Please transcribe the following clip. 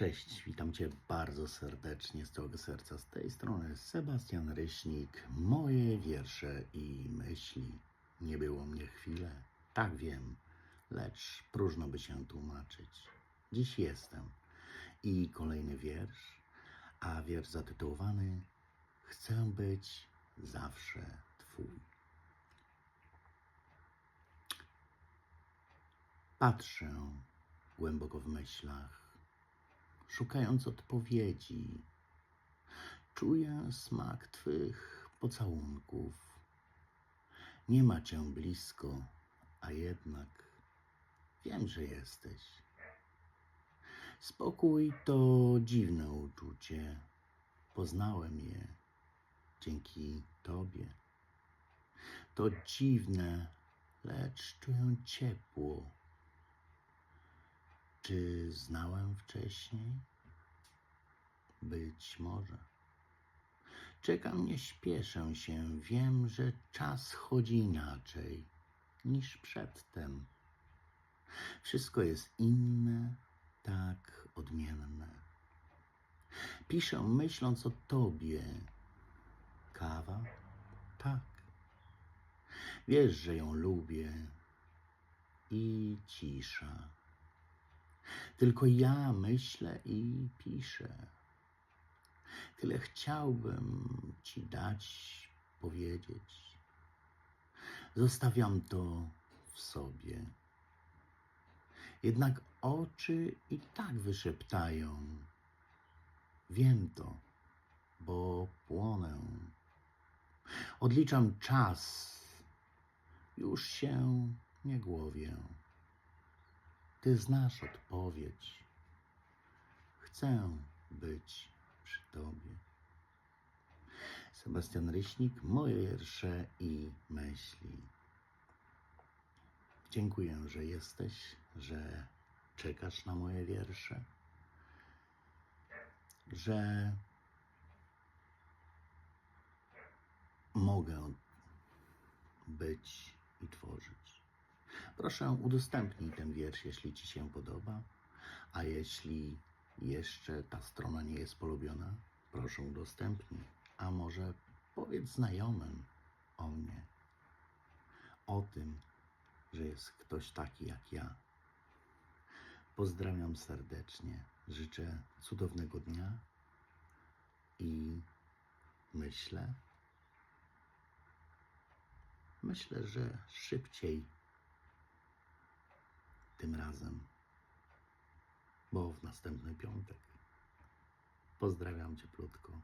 Cześć, witam Cię bardzo serdecznie z całego serca. Z tej strony Sebastian Ryśnik. Moje wiersze i myśli. Nie było mnie chwilę, tak wiem, lecz próżno by się tłumaczyć. Dziś jestem i kolejny wiersz, a wiersz zatytułowany Chcę być zawsze Twój. Patrzę głęboko w myślach, szukając odpowiedzi. Czuję smak Twych pocałunków. Nie ma Cię blisko, a jednak wiem, że jesteś. Spokój to dziwne uczucie. Poznałem je dzięki Tobie. To dziwne, lecz czuję ciepło. Czy znałem wcześniej? Być może. Czekam, nie śpieszę się. Wiem, że czas chodzi inaczej niż przedtem. Wszystko jest inne, tak odmienne. Piszę myśląc o Tobie. Kawa? Tak. Wiesz, że ją lubię. I cisza. Tylko ja myślę i piszę. Tyle chciałbym ci dać, powiedzieć. Zostawiam to w sobie. Jednak oczy i tak wyszeptają. Wiem to, bo płonę. Odliczam czas. Już się nie głowię. Ty znasz odpowiedź. Chcę być przy Tobie. Sebastian Ryśnik, moje wiersze i myśli. Dziękuję, że jesteś, że czekasz na moje wiersze, że mogę być i tworzyć. Proszę udostępnij ten wiersz, jeśli Ci się podoba, a jeśli jeszcze ta strona nie jest polubiona, proszę udostępnij, a może powiedz znajomym o mnie, o tym, że jest ktoś taki jak ja. Pozdrawiam serdecznie, życzę cudownego dnia i myślę, myślę, że szybciej tym razem, bo w następny piątek. Pozdrawiam cieplutko.